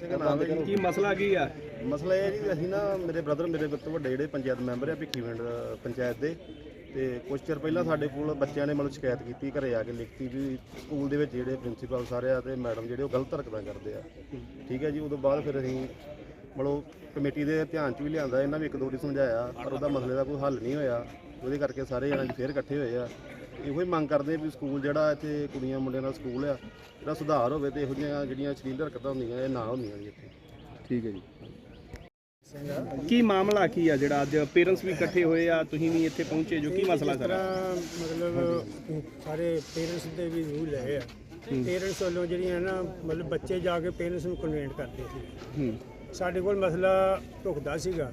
ਕੀ ਮਸਲਾ ਕੀ ਆ? ਮਸਲਾ ਇਹ ਹੈ ਜੀ ਅਸੀਂ ਨਾ ਮੇਰੇ ਬ੍ਰਦਰ ਮੇਰੇ ਤੋਂ ਵੱਡੇ ਜਿਹੜੇ ਪੰਚਾਇਤ ਮੈਂਬਰ ਆ ਭਿੱਖੀਵਿੰਡ ਪੰਚਾਇਤ ਦੇ। ਤੇ ਕੁਝ ਚਿਰ ਪਹਿਲਾਂ ਸਾਡੇ ਕੋਲ ਬੱਚਿਆਂ ਨੇ ਮਤਲਬ ਸ਼ਿਕਾਇਤ ਕੀਤੀ ਘਰੇ ਆ ਕੇ ਲਿਖਤੀ ਵੀ ਸਕੂਲ ਦੇ ਵਿੱਚ ਜਿਹੜੇ ਪ੍ਰਿੰਸੀਪਲ ਸਾਰੇ ਆ ਤੇ ਮੈਡਮ ਜਿਹੜੇ ਉਹ ਗਲਤ ਹਰਕਤਾਂ ਕਰਦੇ ਆ। ਠੀਕ ਹੈ ਜੀ ਉਦੋਂ ਬਾਅਦ ਫਿਰ ਅਸੀਂ ਮਤਲਬ ਕਮੇਟੀ ਦੇ ਧਿਆਨ 'ਚ ਵੀ ਲਿਆਂਦਾ ਇਹਨਾਂ ਵੀ ਇੱਕ ਦੋ ਵਾਰੀ ਸਮਝਾਇਆ ਪਰ ਉਹਦਾ ਮਸਲੇ ਦਾ ਕੋਈ ਹੱਲ ਨਹੀਂ ਹੋਇਆ। ਉਹਦੇ ਕਰਕੇ ਸਾਰੇ ਜਣੇ ਫੇਰ ਇਕੱਠੇ ਹੋਏ ਆ। ਇਹੋ ਹੀ ਮੰਗ ਕਰਦੇ ਵੀ ਸਕੂਲ ਜਿਹੜਾ ਇੱਥੇ ਕੁੜੀਆਂ ਮੁੰਡਿਆਂ ਦਾ ਸਕੂਲ ਆ ਇਹਦਾ ਸੁਧਾਰ ਹੋਵੇ ਤੇ ਇਹੋ ਜਿਹੀਆਂ ਜਿਹੜੀਆਂ ਅਸ਼ਲੀਲ ਹਰਕਤਾਂ ਹੁੰਦੀਆਂ ਇਹ ਨਾ ਹੁੰਦੀਆਂ ਜੀ ਇੱਥੇ। ਠੀਕ ਹੈ ਜੀ। ਕੀ ਮਾਮਲਾ ਕੀ ਆ ਜਿਹੜਾ ਅੱਜ ਪੇਰੈਂਟਸ ਵੀ ਇਕੱਠੇ ਹੋਏ ਆ ਤੁਸੀਂ ਵੀ ਇੱਥੇ ਪਹੁੰਚੇ ਜੋ ਕੀ ਮਸਲਾ ਸਾਰਾ? ਮਤਲਬ ਸਾਰੇ ਪੇਰੈਂਟਸ ਦੇ ਵੀ ਰੂਲ ਲਏ ਆ ਪੇਰੈਂਟਸ ਵੱਲੋਂ ਜਿਹੜੀਆਂ ਨਾ ਮਤਲਬ ਬੱਚੇ ਜਾ ਕੇ ਪੇਰੈਂਟਸ ਨੂੰ ਕਨਵੈਂਟ ਕਰਦੇ ਸੀ। ਹੂੰ। ਸਾਡੇ ਕੋਲ ਮਸਲਾ ਢੁਕਦਾ ਸੀਗਾ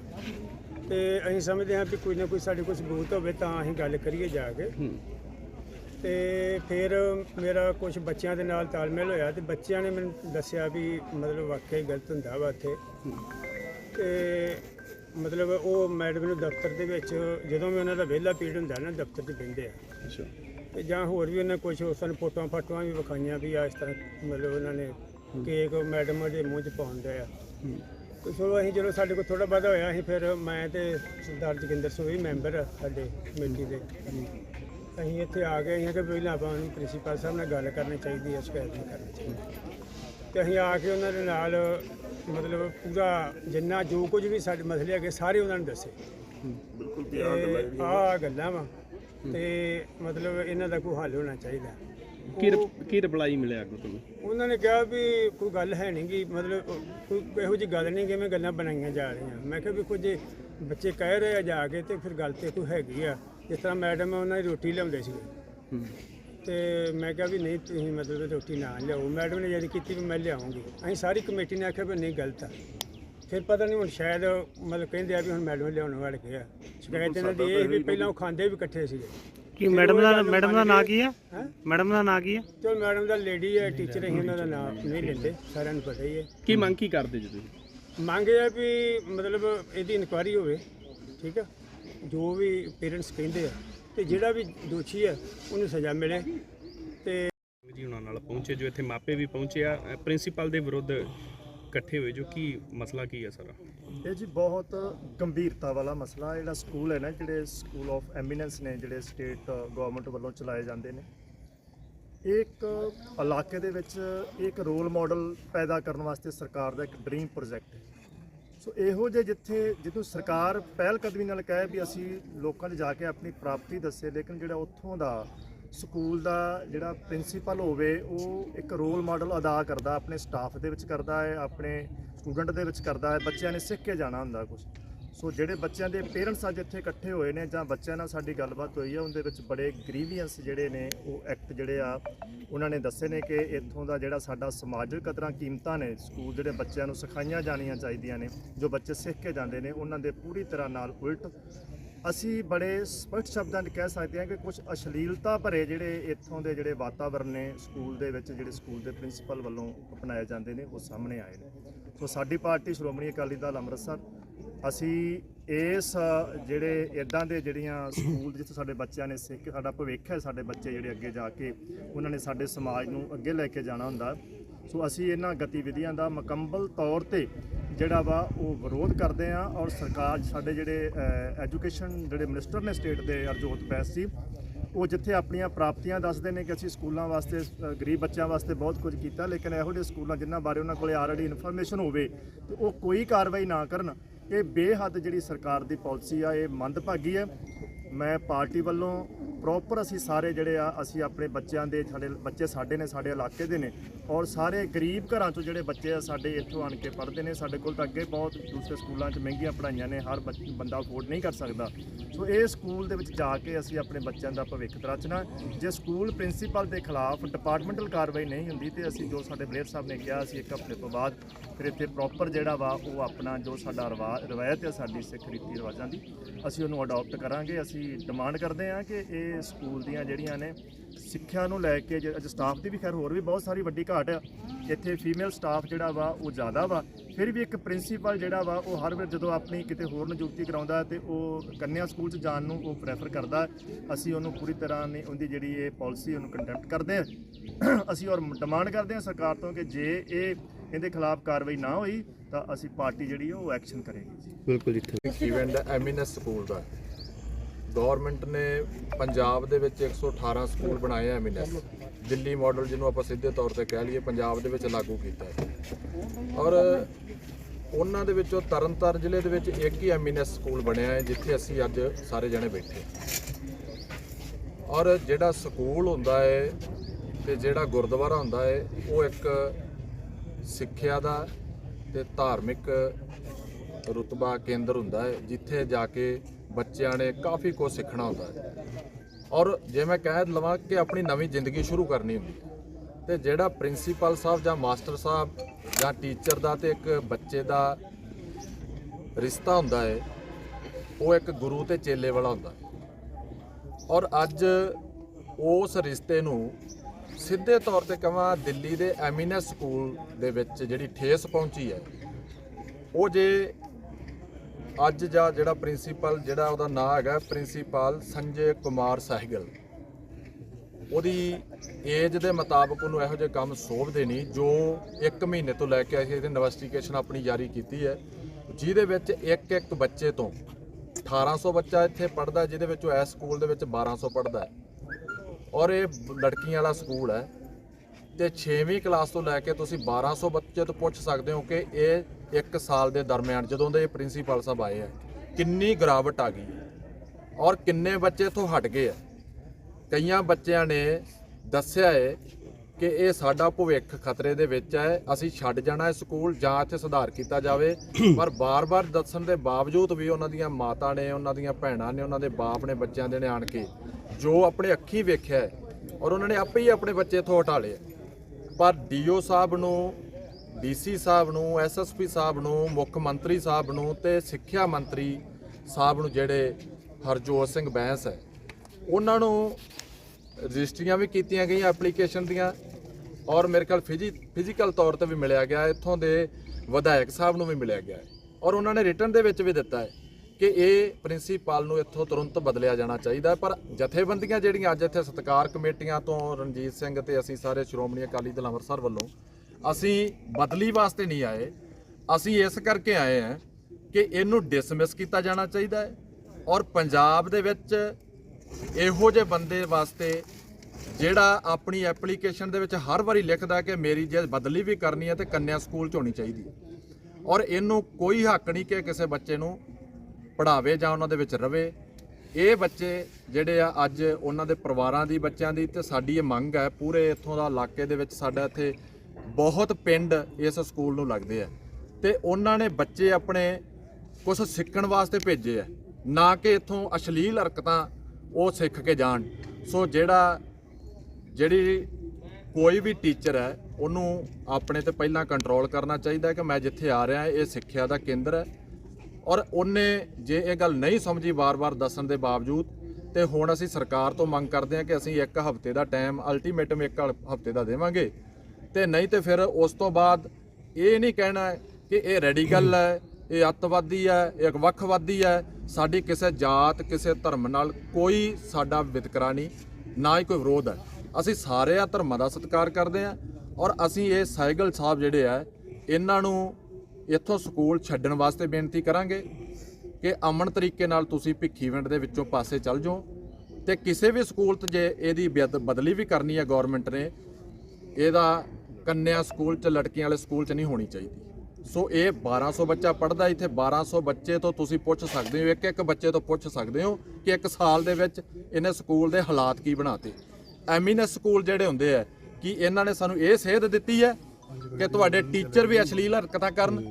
ਤੇ ਅਸੀਂ ਸਮਝਦੇ ਹਾਂ ਵੀ ਕੋਈ ਨਾ ਕੋਈ ਸਾਡੇ ਕੋਲ ਸਬੂਤ ਹੋਵੇ ਤਾਂ ਅਸੀਂ ਗੱਲ ਕਰੀਏ ਜਾ ਕੇ। ਹੂੰ। ਤੇ ਫਿਰ ਮੇਰਾ ਕੁਝ ਬੱਚਿਆਂ ਦੇ ਨਾਲ ਤਾਲਮੇਲ ਹੋਇਆ ਤੇ ਬੱਚਿਆਂ ਨੇ ਮੈਨੂੰ ਦੱਸਿਆ ਵੀ ਮਤਲਬ ਵਾਕਈ ਗਲਤ ਹੁੰਦਾ ਵਾ ਇੱਥੇ। ਤੇ ਮਤਲਬ ਉਹ ਮੈਡਮ ਨੂੰ ਦਫ਼ਤਰ ਦੇ ਵਿੱਚ ਜਦੋਂ ਵੀ ਉਹਨਾਂ ਦਾ ਵਿਹਲਾ ਪੀਰੀਅਡ ਹੁੰਦਾ ਨਾ ਦਫ਼ਤਰ 'ਚ ਬਹਿੰਦੇ ਆ। ਅੱਛਾ। ਤੇ ਜਾਂ ਹੋਰ ਵੀ ਉਹਨਾਂ ਕੁਝ ਸਾਨੂੰ ਫੋਟੋਆਂ ਫਾਟੋਆਂ ਵੀ ਵਿਖਾਈਆਂ ਵੀ ਆ ਇਸ ਤਰ੍ਹਾਂ ਮਤਲਬ ਉਹਨਾਂ ਨੇ ਕੇਕ ਮੈਡਮ ਦੇ ਮੂੰਹ 'ਚ ਪਾਉਂਦੇ ਆ। ਹੂੰ। ਤੇ ਚਲੋ ਅਸੀਂ ਜਦੋਂ ਸਾਡੇ ਕੋਲ ਥੋੜਾ ਬਹੁਤਾ ਹੋਇਆ ਅਸੀਂ ਫਿਰ ਮੈਂ ਤੇ ਸਰਦਾਰ ਜੋਗਿੰਦਰ ਸੋਈ ਮੈਂਬਰ ਸਾਡੇ ਕਮੇਟੀ ਦੇ। ਅਸੀਂ ਇੱਥੇ ਆ ਗਏ ਅਸੀਂ ਕਿ ਪਹਿਲਾਂ ਆਪਾਂ ਨੂੰ ਪ੍ਰਿੰਸੀਪਲ ਸਾਹਿਬ ਨਾਲ ਗੱਲ ਕਰਨੀ ਚਾਹੀਦੀ ਹੈ ਸ਼ਿਕਾਇਤ ਨਹੀਂ ਕਰਨੀ ਚਾਹੀਦੀ। ਤੇ ਅਸੀਂ ਆ ਕੇ ਉਹਨਾਂ ਦੇ ਨਾਲ ਮਤਲਬ ਪੂਰਾ ਜਿੰਨਾ ਜੋ ਕੁਝ ਵੀ ਸਾਡੇ ਮਸਲੇ ਹੈਗੇ ਸਾਰੇ ਉਹਨਾਂ ਨੂੰ ਦੱਸੇ। ਬਿਲਕੁਲ ਆ ਗੱਲਾਂ ਵਾ ਤੇ ਮਤਲਬ ਇਹਨਾਂ ਦਾ ਕੋਈ ਹੱਲ ਹੋਣਾ ਚਾਹੀਦਾ। ਕੀ ਕੀ ਰਿਪਲਾਈ ਮਿਲਿਆ ਅੱਗੋਂ ਤੁਹਾਨੂੰ? ਉਹਨਾਂ ਨੇ ਕਿਹਾ ਵੀ ਕੋਈ ਗੱਲ ਹੈ ਨਹੀਂ ਗੀ ਮਤਲਬ ਕੋਈ ਇਹੋ ਜਿਹੀ ਗੱਲ ਨਹੀਂ ਕਿ ਮੈਂ ਗੱਲਾਂ ਬਣਾਈਆਂ ਜਾ ਰਹੀਆਂ। ਮੈਂ ਕਿਹਾ ਵੀ ਕੁਝ ਬੱਚੇ ਕਹਿ ਰਹੇ ਆ ਜਾ ਕੇ ਤੇ ਫਿਰ ਗੱਲ ਤੇ ਕੋਈ ਹੈਗੀ ਆ। ਜਿਸ ਤਰ੍ਹਾਂ ਮੈਡਮ ਉਹਨਾਂ ਦੀ ਰੋਟੀ ਲਿਆਉਂਦੇ ਸੀਗੇ। ਹੂੰ। ਤੇ ਮੈਂ ਕਿਹਾ ਵੀ ਨਹੀਂ ਤੁਸੀਂ ਮਤਲਬ ਰੋਟੀ ਨਾ ਲਿਆਓ। ਮੈਡਮ ਨੇ ਜਿਹੜੀ ਕੀਤੀ ਵੀ ਮੈਂ ਲਿਆਉਂਗੀ। ਅਸੀਂ ਸਾਰੀ ਕਮੇਟੀ ਨੇ ਆਖਿਆ ਵੀ ਨਹੀਂ ਗਲਤ ਆ। ਫਿਰ ਪਤਾ ਨਹੀਂ ਹੁਣ ਸ਼ਾਇਦ ਮਤਲਬ ਕਹਿੰਦੇ ਆ ਵੀ ਹੁਣ ਮੈਡਮ ਲਿਆਉਣ ਵਾਲੇ ਗਏ ਆ। ਸ਼ਿਕਾਇਤ ਇਹਨਾਂ ਦੀ ਇਹ ਵੀ ਪਹਿਲਾਂ ਉਹ ਖਾਂਦੇ ਵੀ ਇਕੱਠੇ ਸੀਗੇ। ਕੀ ਮੈਡਮ ਦਾ ਮੈਡਮ ਦਾ ਨਾਂ ਕੀ ਹੈ? ਮੈਡਮ ਦਾ ਨਾਂ ਕੀ ਹੈ ਚਲੋ ਮੈਡਮ ਦਾ ਲੇਡੀ ਹੈ ਟੀਚਰ ਹੈ ਉਹਨਾਂ ਦਾ ਨਾਮ ਨਹੀਂ ਲੈਂਦੇ ਸਾਰਿਆਂ ਨੂੰ ਪਤਾ ਹੀ ਹੈ। ਕੀ ਮੰਗ ਕੀ ਕਰਦੇ ਜੀ ਤੁਸੀਂ? ਮੰਗ ਇਹ ਹੈ ਵੀ ਮਤਲਬ ਇਹਦੀ ਇਨਕੁਆਇਰੀ ਹੋਵੇ ਠੀਕ ਆ? ਜੋ ਵੀ ਪੇਰੈਂਟਸ ਕਹਿੰਦੇ ਆ ਤੇ ਜਿਹੜਾ ਵੀ ਦੋਸ਼ੀ ਹੈ ਉਹਨੂੰ ਸਜ਼ਾ ਮਿਲੇ। ਤੇ ਜੀ ਉਹਨਾਂ ਨਾਲ ਪਹੁੰਚੇ ਜੋ ਇੱਥੇ ਮਾਪੇ ਵੀ ਪਹੁੰਚੇ ਆ ਪ੍ਰਿੰਸੀਪਲ ਦੇ ਵਿਰੁੱਧ ਇਕੱਠੇ ਹੋਏ ਜੋ ਕੀ ਮਸਲਾ ਕੀ ਆ ਸਾਰਾ? ਇਹ ਜੀ ਬਹੁਤ ਗੰਭੀਰਤਾ ਵਾਲਾ ਮਸਲਾ ਜਿਹੜਾ ਸਕੂਲ ਹੈ ਨਾ ਜਿਹੜੇ ਸਕੂਲ ਆਫ ਐਮੀਨੈਂਸ ਨੇ ਜਿਹੜੇ ਸਟੇਟ ਗਵਰਨਮੈਂਟ ਵੱਲੋਂ ਚਲਾਏ ਜਾਂਦੇ ਨੇ ਇਹ ਇੱਕ ਇਲਾਕੇ ਦੇ ਵਿੱਚ ਇੱਕ ਰੋਲ ਮਾਡਲ ਪੈਦਾ ਕਰਨ ਵਾਸਤੇ ਸਰਕਾਰ ਦਾ ਇੱਕ ਡ੍ਰੀਮ ਪ੍ਰੋਜੈਕਟ ਹੈ। ਸੋ ਇਹੋ ਜਿਹੇ ਜਿੱਥੇ ਜਿੱਥੋਂ ਸਰਕਾਰ ਪਹਿਲ ਕਦਮੀ ਨਾਲ ਕਹੇ ਵੀ ਅਸੀਂ ਲੋਕਾਂ 'ਚ ਜਾ ਕੇ ਆਪਣੀ ਪ੍ਰਾਪਤੀ ਦੱਸੇ, ਲੇਕਿਨ ਜਿਹੜਾ ਉੱਥੋਂ ਦਾ ਸਕੂਲ ਦਾ ਜਿਹੜਾ ਪ੍ਰਿੰਸੀਪਲ ਹੋਵੇ, ਉਹ ਇੱਕ ਰੋਲ ਮਾਡਲ ਅਦਾ ਕਰਦਾ, ਆਪਣੇ ਸਟਾਫ ਦੇ ਵਿੱਚ ਕਰਦਾ ਹੈ, ਆਪਣੇ ਸਟੂਡੈਂਟ ਦੇ ਵਿੱਚ ਕਰਦਾ ਹੈ, ਬੱਚਿਆਂ ਨੇ ਸਿੱਖ ਕੇ ਜਾਣਾ ਹੁੰਦਾ ਕੁਝ ਸੋ ਜਿਹੜੇ ਬੱਚਿਆਂ ਦੇ ਪੇਰੈਂਟਸ ਅੱਜ ਇੱਥੇ ਇਕੱਠੇ ਹੋਏ ਨੇ ਜਾਂ ਬੱਚਿਆਂ ਨਾਲ ਸਾਡੀ ਗੱਲਬਾਤ ਹੋਈ ਆ ਉਹਦੇ ਵਿੱਚ ਬੜੇ ਗ੍ਰੀਵੀਅੰਸ ਜਿਹੜੇ ਨੇ, ਉਹ ਐਕਟ ਜਿਹੜੇ ਆ, ਉਹਨਾਂ ਨੇ ਦੱਸੇ ਨੇ ਕਿ ਇੱਥੋਂ ਦਾ ਜਿਹੜਾ ਸਾਡਾ ਸਮਾਜਿਕ ਕਦਰਾਂ ਕੀਮਤਾਂ ਨੇ, ਸਕੂਲ ਜਿਹੜੇ ਬੱਚਿਆਂ ਨੂੰ ਸਿਖਾਈਆਂ ਜਾਣੀਆਂ ਚਾਹੀਦੀਆਂ ਨੇ, ਜੋ ਬੱਚੇ ਸਿੱਖ ਕੇ ਜਾਂਦੇ ਨੇ, ਉਹਨਾਂ ਦੇ ਪੂਰੀ ਤਰ੍ਹਾਂ ਨਾਲ ਉਲਟ। ਅਸੀਂ ਬੜੇ ਸਪਸ਼ਟ ਸ਼ਬਦਾਂ 'ਚ ਕਹਿ ਸਕਦੇ ਹਾਂ ਕਿ ਕੁਝ ਅਸ਼ਲੀਲਤਾ ਭਰੇ ਜਿਹੜੇ ਇੱਥੋਂ ਦੇ ਜਿਹੜੇ ਵਾਤਾਵਰਣ ਨੇ, ਸਕੂਲ ਦੇ ਵਿੱਚ ਜਿਹੜੇ ਸਕੂਲ ਦੇ ਪ੍ਰਿੰਸੀਪਲ ਵੱਲੋਂ ਅਪਣਾਏ ਜਾਂਦੇ ਨੇ, ਉਹ ਸਾਹਮਣੇ ਆਏ ਨੇ। ਸੋ ਸਾਡੀ ਪਾਰਟੀ ਸ਼੍ਰੋਮਣੀ ਅਕਾਲੀ ਦਲ ਅੰਮ੍ਰਿਤਸਰ ਅਸੀਂ ਇਸ ਜਿਹੜੇ ਇਦਾਂ ਦੇ ਜਿਹੜੀਆਂ ਸਕੂਲ ਜਿੱਥੇ ਸਾਡੇ ਬੱਚਿਆਂ ਨੇ ਸਿੱਖ, ਸਾਡਾ ਭਵਿੱਖ ਹੈ, ਸਾਡੇ ਬੱਚੇ ਜਿਹੜੇ ਅੱਗੇ ਜਾ ਕੇ ਉਹਨਾਂ ਨੇ ਸਾਡੇ ਸਮਾਜ ਨੂੰ ਅੱਗੇ ਲੈ ਕੇ ਜਾਣਾ ਹੁੰਦਾ। ਸੋ ਅਸੀਂ ਇਹਨਾਂ ਗਤੀਵਿਧੀਆਂ ਦਾ ਮੁਕੰਮਲ ਤੌਰ ਤੇ ਜਿਹੜਾ ਵਾ ਉਹ ਵਿਰੋਧ ਕਰਦੇ ਆ ਔਰ ਸਰਕਾਰ ਸਾਡੇ ਜਿਹੜੇ ਐਜੂਕੇਸ਼ਨ ਜਿਹੜੇ ਮਿਨਿਸਟਰ ਨੇ ਸਟੇਟ ਦੇ ਅਰਜੋਤ ਬੈਸ ਸੀ ਉਹ ਜਿੱਥੇ ਆਪਣੀਆਂ ਪ੍ਰਾਪਤੀਆਂ ਦੱਸਦੇ ਨੇ ਕਿ ਅਸੀਂ ਸਕੂਲਾਂ ਵਾਸਤੇ ਗਰੀਬ ਬੱਚਿਆਂ ਵਾਸਤੇ ਬਹੁਤ ਕੁਝ ਕੀਤਾ, ਲੇਕਿਨ ਇਹੋ ਜਿਹੇ ਸਕੂਲਾਂ ਜਿਨ੍ਹਾਂ ਬਾਰੇ ਉਹਨਾਂ ਕੋਲੇ ਆਲਰੇਡੀ ਇਨਫੋਰਮੇਸ਼ਨ ਹੋਵੇ ਤੇ ਉਹ ਕੋਈ ਕਾਰਵਾਈ ਨਾ ਕਰਨ। ਇਹ ਬੇਹੱਦ ਜਿਹੜੀ ਸਰਕਾਰ ਦੀ ਪਾਲਿਸੀ ਆ, ਇਹ ਮੰਦਭਾਗੀ ਹੈ। ਮੈਂ ਪਾਰਟੀ ਵੱਲੋਂ ਪ੍ਰੋਪਰ ਅਸੀਂ ਸਾਰੇ ਜਿਹੜੇ ਆ, ਅਸੀਂ ਆਪਣੇ ਬੱਚਿਆਂ ਦੇ, ਸਾਡੇ ਬੱਚੇ ਸਾਡੇ ਨੇ, ਸਾਡੇ ਇਲਾਕੇ ਦੇ ਨੇ ਔਰ ਸਾਰੇ ਗਰੀਬ ਘਰਾਂ 'ਚੋਂ ਜਿਹੜੇ ਬੱਚੇ ਆ, ਸਾਡੇ ਇੱਥੋਂ ਆਣ ਕੇ ਪੜ੍ਹਦੇ ਨੇ, ਸਾਡੇ ਕੋਲ ਤਾਂ ਅੱਗੇ ਬਹੁਤ ਦੂਸਰੇ ਸਕੂਲਾਂ 'ਚ ਮਹਿੰਗੀਆਂ ਪੜ੍ਹਾਈਆਂ ਨੇ, ਹਰ ਬੰਦਾ ਅਫੋਰਡ ਨਹੀਂ ਕਰ ਸਕਦਾ। ਸੋ ਇਹ ਸਕੂਲ ਦੇ ਵਿੱਚ ਜਾ ਕੇ ਅਸੀਂ ਆਪਣੇ ਬੱਚਿਆਂ ਦਾ ਭਵਿੱਖ ਰਚਣਾ ਜੇ ਸਕੂਲ ਪ੍ਰਿੰਸੀਪਲ ਦੇ ਖਿਲਾਫ ਡਿਪਾਰਟਮੈਂਟਲ ਕਾਰਵਾਈ ਨਹੀਂ ਹੁੰਦੀ, ਤੇ ਅਸੀਂ ਜੋ ਸਾਡੇ ਬਲੇਅਰ ਸਾਹਿਬ ਨੇ ਕਿਹਾ, ਅਸੀਂ ਇੱਕ ਹਫ਼ਤੇ ਤੋਂ ਬਾਅਦ ਫਿਰ ਇੱਥੇ ਪ੍ਰੋਪਰ ਜਿਹੜਾ ਵਾ, ਉਹ ਆਪਣਾ ਜੋ ਸਾਡਾ ਰਵਾ, ਰਵਾਇਤ ਹੈ ਸਾਡੀ ਸਿੱਖ ਰੀਤੀ ਰਿਵਾਜਾਂ ਦੀ, ਅਸੀਂ ਉਹਨੂੰ ਅਡਾਪਟ ਕਰਾਂਗੇ। ਅਸੀਂ ਡਿਮਾਂਡ ਕਰਦੇ ਹਾਂ ਕਿ ਇਹ ਸਕੂਲ ਦੀਆਂ ਜਿਹੜੀਆਂ ਨੇ ਸਿੱਖਿਆ ਨੂੰ ਲੈ ਕੇ, ਜੇ- ਅੱਜ ਸਟਾਫ ਦੀ ਵੀ ਖੈਰ ਹੋਰ ਵੀ ਬਹੁਤ ਸਾਰੀ ਵੱਡੀ ਘਾਟ ਆ। ਇੱਥੇ ਫੀਮੇਲ ਸਟਾਫ ਜਿਹੜਾ ਵਾ ਉਹ ਜ਼ਿਆਦਾ ਵਾ। ਫਿਰ ਵੀ ਇੱਕ ਪ੍ਰਿੰਸੀਪਲ ਜਿਹੜਾ ਵਾ ਉਹ ਹਰ ਵਾਰ ਜਦੋਂ ਆਪਣੀ ਕਿਤੇ ਹੋਰ ਨਿਯੁਕਤੀ ਕਰਾਉਂਦਾ ਤੇ ਉਹ ਕੰਨਿਆ ਸਕੂਲ 'ਚ ਜਾਣ ਨੂੰ ਉਹ ਪ੍ਰੈਫਰ ਕਰਦਾ। ਅਸੀਂ ਉਹਨੂੰ ਪੂਰੀ ਤਰ੍ਹਾਂ ਨੇ ਉਹਦੀ ਜਿਹੜੀ ਇਹ ਪਾਲਿਸੀ ਉਹਨੂੰ ਕੰਡੈਕਟ ਕਰਦੇ ਆ। ਅਸੀਂ ਔਰ ਡਿਮਾਂਡ ਕਰਦੇ ਹਾਂ ਸਰਕਾਰ ਤੋਂ ਕਿ ਜੇ ਇਹ ਇਹਦੇ ਖਿਲਾਫ ਕਾਰਵਾਈ ਨਾ ਹੋਈ ਤਾਂ ਅਸੀਂ ਪਾਰਟੀ ਜਿਹੜੀ ਉਹ ਐਕਸ਼ਨ ਕਰੇਗੀ। ਜੀ ਬਿਲਕੁਲ ਜਿੱਥੇ ਇਵੈਂਟ ਐਮੀਨਸ ਸਕੂਲ ਦਾ। ਗਵਰਨਮੈਂਟ ਨੇ ਪੰਜਾਬ ਦੇ ਵਿੱਚ 118 ਸਕੂਲ ਬਣਾਏ ਆ ਐਮੀਨਸ ਦਿੱਲੀ ਮਾਡਲ ਜਿਹਨੂੰ ਆਪਾਂ ਸਿੱਧੇ ਤੌਰ ਤੇ ਕਹਿ ਲਈਏ, ਪੰਜਾਬ ਦੇ ਵਿੱਚ ਲਾਗੂ ਕੀਤਾ ਹੈ। ਔਰ ਉਹਨਾਂ ਦੇ ਵਿੱਚੋਂ ਤਰਨਤਾਰਨ ਜ਼ਿਲ੍ਹੇ ਦੇ ਵਿੱਚ ਇੱਕ ਹੀ ਐਮੀਨਸ ਸਕੂਲ ਬਣਿਆ ਹੈ, ਜਿੱਥੇ ਅਸੀਂ ਅੱਜ ਸਾਰੇ ਜਣੇ ਬੈਠੇ ਔਰ ਜਿਹੜਾ ਸਕੂਲ ਹੁੰਦਾ ਹੈ ਤੇ ਜਿਹੜਾ ਗੁਰਦੁਆਰਾ ਹੁੰਦਾ ਹੈ, ਉਹ ਇੱਕ ਸਿੱਖਿਆ ਦਾ ਤੇ ਧਾਰਮਿਕ ਰੁਤਬਾ ਕੇਂਦਰ ਹੁੰਦਾ ਹੈ, ਜਿੱਥੇ ਜਾ ਕੇ ਬੱਚਿਆਂ ਨੇ ਕਾਫੀ ਕੁਝ ਸਿੱਖਣਾ ਹੁੰਦਾ ਹੈ। ਔਰ ਜੇ ਮੈਂ ਕਹਿ ਲਵਾਂ ਕਿ ਆਪਣੀ ਨਵੀਂ ਜ਼ਿੰਦਗੀ ਸ਼ੁਰੂ ਕਰਨੀ ਹੁੰਦੀ ਹੈ, ਤੇ ਜਿਹੜਾ ਪ੍ਰਿੰਸੀਪਲ ਸਾਹਿਬ ਜਾਂ ਮਾਸਟਰ ਸਾਹਿਬ ਜਾਂ ਟੀਚਰ ਦਾ ਤੇ ਇੱਕ ਬੱਚੇ ਦਾ ਰਿਸ਼ਤਾ ਹੁੰਦਾ ਹੈ, ਉਹ ਇੱਕ ਗੁਰੂ ਤੇ ਚੇਲੇ ਵਾਲਾ ਹੁੰਦਾ ਹੈ। ਔਰ ਅੱਜ ਉਸ ਰਿਸ਼ਤੇ ਨੂੰ ਸਿੱਧੇ ਤੌਰ ਤੇ ਕਹਾਂ ਦਿੱਲੀ ਦੇ ਐਮੀਨਸ ਸਕੂਲ ਦੇ ਵਿੱਚ ਜਿਹੜੀ ਠੇਸ ਪਹੁੰਚੀ ਹੈ, ਉਹ ਜੇ ਅੱਜ ਦਾ ਜਿਹੜਾ ਪ੍ਰਿੰਸੀਪਲ, ਜਿਹੜਾ ਉਹਦਾ ਨਾਂ ਹੈਗਾ, ਪ੍ਰਿੰਸੀਪਲ ਸੰਜੇ ਕੁਮਾਰ ਸਹਿਗਲ। ਉਹਦੀ ਏਜ ਦੇ ਮੁਤਾਬਕ ਉਹਨੂੰ ਇਹੋ ਜਿਹੇ ਕੰਮ ਸੋਭਦੇ ਨਹੀਂ, ਜੋ 1 ਮਹੀਨੇ ਤੋਂ ਲੈ ਕੇ ਅਸੀਂ ਇਹਦੀ ਇਨਵੈਸਟੀਗੇਸ਼ਨ ਆਪਣੀ ਜਾਰੀ ਕੀਤੀ ਹੈ, ਜਿਹਦੇ ਵਿੱਚ ਇੱਕ ਇੱਕ ਬੱਚੇ ਤੋਂ 1800 ਬੱਚਾ ਇੱਥੇ ਪੜਦਾ ਜਿਹਦੇ ਵਿੱਚ ਉਹ ਇਸ ਸਕੂਲ ਦੇ ਵਿੱਚ 1200 ਪੜਦਾ ਹੈ। ਔਰ ਇਹ ਲੜਕੀਆਂ ਵਾਲਾ ਸਕੂਲ ਹੈ, ਤੇ 6ਵੀਂ ਕਲਾਸ ਤੋਂ ਲੈ ਕੇ ਤੁਸੀਂ 1200 ਬੱਚੇ ਤੋਂ ਪੁੱਛ ਸਕਦੇ ਹੋ ਕਿ ਇਹ 1 ਸਾਲ ਦੇ ਦਰਮਿਆਨ ਜਦੋਂ ਦੇ ਪ੍ਰਿੰਸੀਪਲ ਸਾਹਿਬ ਆਏ ਆ, ਕਿੰਨੀ ਗਿਰਾਵਟ ਆ ਗਈ। ਔਰ ਕਿੰਨੇ ਬੱਚੇ ਇੱਥੋਂ ਹਟ ਗਏ ਆ। ਕਈਆਂ ਬੱਚਿਆਂ ਨੇ ਦੱਸਿਆ ਹੈ ਕਿ ਇਹ ਸਾਡਾ ਭਵਿੱਖ ਖਤਰੇ ਦੇ ਵਿੱਚ ਹੈ ਅਸੀਂ ਛੱਡ ਜਾਣਾ ਹੈ ਸਕੂਲ, ਜਾਂ ਇੱਥੇ ਸੁਧਾਰ ਕੀਤਾ ਜਾਵੇ। ਪਰ ਬਾਰ-ਬਾਰ ਦੱਸਣ ਦੇ ਬਾਵਜੂਦ ਵੀ ਉਹਨਾਂ ਦੀਆਂ ਮਾਤਾ ਨੇ, ਉਹਨਾਂ ਦੀਆਂ ਭੈਣਾਂ ਨੇ, ਉਹਨਾਂ ਦੇ ਬਾਪ ਨੇ, ਬੱਚਿਆਂ ਦੇ ਨੇ ਆਣ ਕੇ ਜੋ ਆਪਣੇ ਅੱਖੀਂ ਵੇਖਿਆ ਔਰ ਉਹਨਾਂ ਨੇ ਆਪੇ ਹੀ ਆਪਣੇ ਬੱਚੇ ਇੱਥੋਂ ਹਟਾ ਲਏ ਪਰ ਡੀਓ ਸਾਹਿਬ ਨੂੰ ਡੀਸੀ ਸਾਹਿਬ ਨੂੰ ਐਸਐਸਪੀ ਸਾਹਿਬ ਨੂੰ, ਮੁੱਖ ਮੰਤਰੀ ਸਾਹਿਬ ਨੂੰ ਤੇ ਸਿੱਖਿਆ ਮੰਤਰੀ ਸਾਹਿਬ ਨੂੰ ਜਿਹੜੇ ਹਰਜੋਤ ਸਿੰਘ ਬੈਂਸ ਹੈ, ਉਹਨਾਂ ਨੂੰ ਰਜਿਸਟਰੀਆਂ ਵੀ ਕੀਤੀਆਂ ਗਈਆਂ ਐਪਲੀਕੇਸ਼ਨ ਦੀਆਂ ਔਰ ਮੇਰੇ ਖਿਆਲ ਫਿਜੀ, ਫਿਜ਼ੀਕਲ ਤੌਰ ਤੇ ਵੀ ਮਿਲਿਆ ਗਿਆ, ਇੱਥੋਂ ਦੇ ਵਿਧਾਇਕ ਸਾਹਿਬ ਨੂੰ ਵੀ ਮਿਲਿਆ ਗਿਆ ਔਰ ਉਹਨਾਂ ਨੇ ਰਿਟਰਨ ਦੇ ਵਿੱਚ ਵੀ ਦਿੱਤਾ ਹੈ ਕਿ ਇਹ ਪ੍ਰਿੰਸੀਪਲ ਨੂੰ ਇੱਥੋਂ ਤੁਰੰਤ ਬਦਲਿਆ ਜਾਣਾ ਚਾਹੀਦਾ ਪਰ ਜਥੇਬੰਦੀਆਂ ਜਿਹੜੀਆਂ ਅੱਜ ਇੱਥੇ ਸਤਕਾਰ ਕਮੇਟੀਆਂ ਤੋਂ ਰਣਜੀਤ ਸਿੰਘ ਤੇ ਅਸੀਂ ਸਾਰੇ ਸ਼੍ਰੋਮਣੀ ਅਕਾਲੀ ਦਲ ਅੰਮ੍ਰਿਤਸਰ ਵੱਲੋਂ ਅਸੀਂ ਬਦਲੀ ਵਾਸਤੇ ਨਹੀਂ ਆਏ। ਅਸੀਂ ਇਸ ਕਰਕੇ ਆਏ ਹਾਂ ਕਿ ਇਹਨੂੰ ਡਿਸਮਿਸ ਕੀਤਾ ਜਾਣਾ ਚਾਹੀਦਾ ਹੈ ਔਰ ਪੰਜਾਬ ਦੇ ਵਿੱਚ ਇਹੋ ਜਿਹੇ ਬੰਦੇ ਵਾਸਤੇ ਜਿਹੜਾ ਆਪਣੀ ਐਪਲੀਕੇਸ਼ਨ ਦੇ ਵਿੱਚ ਹਰ ਵਾਰੀ ਲਿਖਦਾ ਕਿ ਮੇਰੀ ਜੇ ਬਦਲੀ ਵੀ ਕਰਨੀ ਹੈ ਤੇ ਕੰਨਿਆ ਸਕੂਲ ਚ ਹੋਣੀ ਚਾਹੀਦੀ ਹੈ। ਔਰ ਇਹਨੂੰ ਕੋਈ ਹੱਕ ਨਹੀਂ ਕਿ ਕਿਸੇ ਬੱਚੇ ਨੂੰ ਪੜਾਵੇ ਜਾਂ ਉਹਨਾਂ ਦੇ ਵਿੱਚ ਰਵੇ। ਇਹ ਬੱਚੇ ਜਿਹੜੇ ਆ ਅੱਜ ਉਹਨਾਂ ਦੇ ਪਰਿਵਾਰਾਂ ਦੀ ਬੱਚਿਆਂ ਦੀ ਤੇ ਸਾਡੀ ਇਹ ਮੰਗ ਹੈ, ਪੂਰੇ ਇੱਥੋਂ ਦਾ ਇਲਾਕੇ ਦੇ ਵਿੱਚ ਸਾਡਾ ਇੱਥੇ ਬਹੁਤ ਪਿੰਡ ਇਸ ਸਕੂਲ ਨੂੰ ਲੱਗਦੇ ਆ। ਤੇ ਉਹਨਾਂ ਨੇ ਬੱਚੇ ਆਪਣੇ ਕੁਝ ਸਿੱਖਣ ਵਾਸਤੇ ਭੇਜੇ ਆ। ਨਾ ਕਿ ਇੱਥੋਂ ਅਸ਼ਲੀਲ ਹਰਕਤਾਂ ਉਹ ਸਿੱਖ ਕੇ ਜਾਣ। ਸੋ ਜਿਹੜਾ, ਜਿਹੜੀ ਕੋਈ ਵੀ ਟੀਚਰ ਹੈ, ਉਹਨੂੰ ਆਪਣੇ ਤੇ ਪਹਿਲਾਂ ਕੰਟਰੋਲ ਕਰਨਾ ਚਾਹੀਦਾ ਕਿ ਮੈਂ ਜਿੱਥੇ ਆ ਰਿਹਾ, ਇਹ ਸਿੱਖਿਆ ਦਾ ਕੇਂਦਰ ਹੈ। ਔਰ ਉਹਨੇ ਜੇ ਇਹ ਗੱਲ ਨਹੀਂ ਸਮਝੀ ਵਾਰ-ਵਾਰ ਦੱਸਣ ਦੇ ਬਾਵਜੂਦ, ਤੇ ਹੁਣ ਅਸੀਂ ਸਰਕਾਰ ਤੋਂ ਮੰਗ ਕਰਦੇ ਹਾਂ ਕਿ ਅਸੀਂ ਇੱਕ ਹਫ਼ਤੇ ਦਾ ਟਾਈਮ ਅਲਟੀਮੇਟਮ ਇੱਕ ਹਫ਼ਤੇ ਦਾ ਦੇਵਾਂਗੇ। ਤੇ ਨਹੀਂ ਤੇ ਫਿਰ ਉਸ ਤੋਂ ਬਾਅਦ ਇਹ ਨਹੀਂ ਕਹਿਣਾ ਕਿ ਇਹ ਰੈਡੀਕਲ ਹੈ, ਇਹ ਅੱਤਵਾਦੀ ਹੈ, ਇਹ ਵੱਖਵਾਦੀ ਹੈ। ਸਾਡੀ ਕਿਸੇ ਜਾਤ, ਕਿਸੇ ਧਰਮ ਨਾਲ ਕੋਈ ਸਾਡਾ ਵਿਤਕਰਾ ਨਹੀਂ, ਨਾ ਹੀ ਕੋਈ ਵਿਰੋਧ ਹੈ। ਅਸੀਂ ਸਾਰੇ ਆ ਧਰਮਾਂ ਦਾ ਸਤਿਕਾਰ ਕਰਦੇ ਹਾਂ ਔਰ ਅਸੀਂ ਇਹ ਸਾਈਗਲ ਸਾਹਿਬ ਜਿਹੜੇ ਆ, ਇਹਨਾਂ ਨੂੰ ਇੱਥੋਂ ਸਕੂਲ ਛੱਡਣ ਵਾਸਤੇ ਬੇਨਤੀ ਕਰਾਂਗੇ ਕਿ ਅਮਨ ਤਰੀਕੇ ਨਾਲ ਤੁਸੀਂ ਭਿੱਖੀਵਿੰਡ ਦੇ ਵਿੱਚੋਂ ਪਾਸੇ ਚੱਲ ਜਾਓ ਤੇ ਕਿਸੇ ਵੀ ਸਕੂਲ 'ਚ ਜੇ ਇਹਦੀ ਬਦ- ਬਦਲੀ ਵੀ ਕਰਨੀ ਹੈ ਗਵਰਨਮੈਂਟ ਨੇ, ਇਹਦਾ ਕੰਨਿਆ ਸਕੂਲ 'ਚ ਲੜਕੀਆਂ ਵਾਲੇ ਸਕੂਲ 'ਚ ਨਹੀਂ ਹੋਣੀ ਚਾਹੀਦੀ। ਸੋ ਇਹ 1200 ਬੱਚਾ ਪੜਦਾ ਇੱਥੇ 1200 ਬੱਚੇ ਤੋਂ ਤੁਸੀਂ ਪੁੱਛ ਸਕਦੇ ਹੋ, ਇੱਕ ਇੱਕ ਬੱਚੇ ਤੋਂ ਪੁੱਛ ਸਕਦੇ ਹੋ ਕਿ ਇੱਕ ਸਾਲ ਦੇ ਵਿੱਚ ਇਹਨੇ ਸਕੂਲ ਦੇ ਹਾਲਾਤ ਕੀ ਬਣਾਤੇ। ਐਮੀਨਸ ਸਕੂਲ ਜਿਹੜੇ ਹੁੰਦੇ ਆ, ਕਿ ਇਹਨਾਂ ਨੇ ਸਾਨੂੰ ਇਹ ਸੇਧ ਦਿੱਤੀ ਹੈ ਕਿ ਤੁਹਾਡੇ ਟੀਚਰ ਵੀ ਅਸ਼ਲੀਲ ਹਰਕਤਾਂ ਕਰਨ?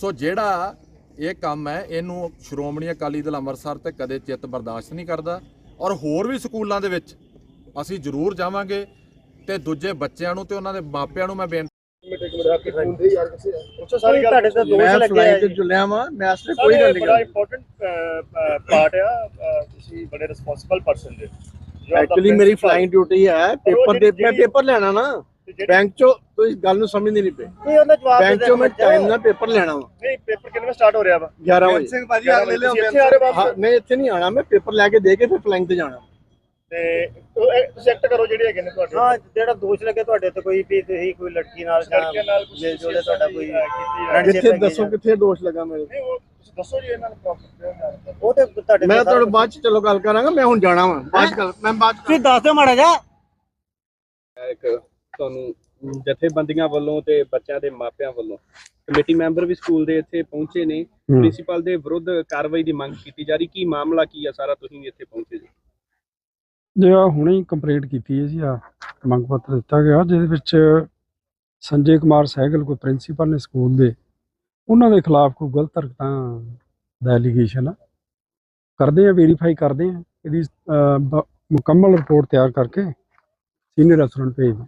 ਸੋ ਜਿਹੜਾ ਇਹ ਕੰਮ ਹੈ, ਇਹਨੂੰ ਸ਼੍ਰੋਮਣੀ ਅਕਾਲੀ ਦਲ ਅੰਮ੍ਰਿਤਸਰ ਤੇ ਕਦੇ ਚਿੱਤ ਬਰਦਾਸ਼ਤ ਨਹੀਂ ਕਰਦਾ। ਔਰ ਹੋਰ ਵੀ ਸਕੂਲਾਂ ਦੇ ਵਿੱਚ ਅਸੀਂ ਜ਼ਰੂਰ ਜਾਵਾਂਗੇ। ਤੇ ਦੂਜੇ ਬੱਚਿਆਂ ਨੂੰ ਤੇ ਉਹਨਾਂ ਦੇ ਮਾਪਿਆਂ ਨੂੰ ਮੈਂ ਬੇਨਤੀ ਸਾਰੀ ਗੱਲ ਤੁਹਾਡੇ ਤੇ ਮੈਂ ਫਲਾਈਟ ਤੇ ਚੱਲਿਆ ਵਾਂ ਮੈਂ ਅਸਲੇ ਕੋਈ ਗੱਲ ਨਹੀਂ ਬੜਾ ਇੰਪੋਰਟੈਂਟ ਪਾਰਟ ਆ ਤੁਸੀਂ ਬੜੇ ਰਿਸਪੌਂਸਿਬਲ ਪਰਸਨ ਦੇ ਐਕਚੁਅਲੀ ਮੇਰੀ ਫਲਾਈਂਗ ਡਿਊਟੀ ਹੈ ਪੇਪਰ ਦੇ ਮੈਂ ਪੇਪਰ ਲੈਣਾ ਨਾ। ਬੈਂਕ ਚੋਂ ਤੁਸੀਂ ਗੱਲ ਨੂੰ ਸਮਝਦੇ ਨਹੀਂ ਪਏ। ਨਹੀਂ ਉਹਦਾ ਜਵਾਬ ਬੈਂਕ ਚੋਂ ਮੈਂ ਟਾਈਮ ਨਾਲ ਪੇਪਰ ਲੈਣਾ ਵਾ। ਨਹੀਂ ਪੇਪਰ ਕਿੰਨੇ ਵਜੇ ਸਟਾਰਟ ਹੋ ਰਿਹਾ ਵਾ? 11 ਵਜੇ। ਸਿੰਘ ਭਾਜੀ ਆ ਲੈ ਲਿਓ ਹਾਂ। ਨਹੀਂ ਇੱਥੇ ਨਹੀਂ ਆਣਾ ਮੈਂ ਪੇਪਰ ਲੈ ਕੇ ਦੇ ਕੇ ਫਿਰ ਫਲਾਈਂਗ ਤੇ ਜਾਣਾ। ਤੇ ਤੁਸੀਂ ਐਕਟ ਕਰੋ ਜਿਹੜੇ ਹੈਗੇ ਨੇ ਤੁਹਾਡੇ ਹਾਂ ਜਿਹੜਾ ਦੋਸ਼ ਲੱਗੇ ਤੁਹਾਡੇ ਤੇ ਕੋਈ ਵੀ ਤੁਸੀਂ ਕੋਈ ਲੜਕੀ ਨਾਲ ਜਾਂ ਲੜਕੀਆਂ ਨਾਲ ਕੁਛ ਜੇ ਜੋੜੇ ਤੁਹਾਡਾ ਕੋਈ ਕੀਤੀ friendship ਕਿੱਥੇ ਹੈਗੀ ਦੱਸੋ ਜਾਂ- ਕਿੱਥੇ ਦੋਸ਼ ਲੱਗਾ ਮੇਰੇ ਨਹੀਂ ਉਹ ਤੁਸੀਂ ਦੱਸੋ ਜੀ ਇਹਨਾਂ ਨੂੰ ਪ੍ਰੋਪਰ ਉਹ ਤੇ ਤੁਹਾਡੇ ਮੈਂ ਤੇ ਤੁਹਾਨੂੰ ਬਾਅਦ ਚ ਚਲੋ ਗੱਲ ਕਰਾਂਗਾ ਮੈਂ ਹੁਣ ਜਾਣਾ ਵਾਂ। ਬਾਅਦ ਚ ਗੱਲ ਮੈਂ ਬਾਅਦ ਚ ਤੁਸੀਂ ਦੱਸ ਦਿਓ ਮਾੜਾ ਜਾ ਇੱਕ ਤੁਹਾਨੂੰ ਜਥੇਬੰਦੀਆਂ ਵੱਲੋਂ ਤੇ ਬੱਚਿਆਂ ਦੇ ਮਾਪਿਆਂ ਵੱਲੋਂ ਕਮੇਟੀ ਮੈਂਬਰ ਵੀ ਸਕੂਲ ਦੇ ਇੱਥੇ ਪਹੁੰਚੇ ਨੇ ਪ੍ਰਿੰਸੀਪਲ ਦੇ ਵਿਰੁੱਧ ਕਾਰਵਾਈ ਦੀ ਮੰਗ ਕੀਤੀ ਜਾ ਰਹੀ। ਕੀ ਮਾਮਲਾ ਕੀ ਆ ਸਾਰਾ ਤੁਸੀਂ ਵੀ ਇੱਥੇ ਪਹੁੰਚੇ ਜੀ? ਜੇ ਆ ਹੁਣੇ ਹੀ ਕੰਪਲੀਟ ਕੀਤੀ ਹੈ ਜੀ ਆ ਮੰਗ ਪੱਤਰ ਦਿੱਤਾ ਗਿਆ, ਜਿਹਦੇ ਵਿੱਚ ਸੰਜੇ ਕੁਮਾਰ ਸਹਿਗਲ, ਕੋਈ ਪ੍ਰਿੰਸੀਪਲ ਨੇ ਸਕੂਲ ਦੇ, ਉਹਨਾਂ ਦੇ ਖਿਲਾਫ ਕੋਈ ਗਲਤ ਹਰਕਤਾਂ ਦਾ ਐਲੀਗੇਸ਼ਨ ਆ ਕਰਦੇ ਆ ਵੈਰੀਫਾਈ ਕਰਦੇ ਆ, ਇਹਦੀ ਮੁਕੰਮਲ ਰਿਪੋਰਟ ਤਿਆਰ ਕਰਕੇ ਸੀਨੀਅਰ ਅਫਸਰਾਂ ਨੂੰ ਭੇਜਦੇ ਹਾਂ।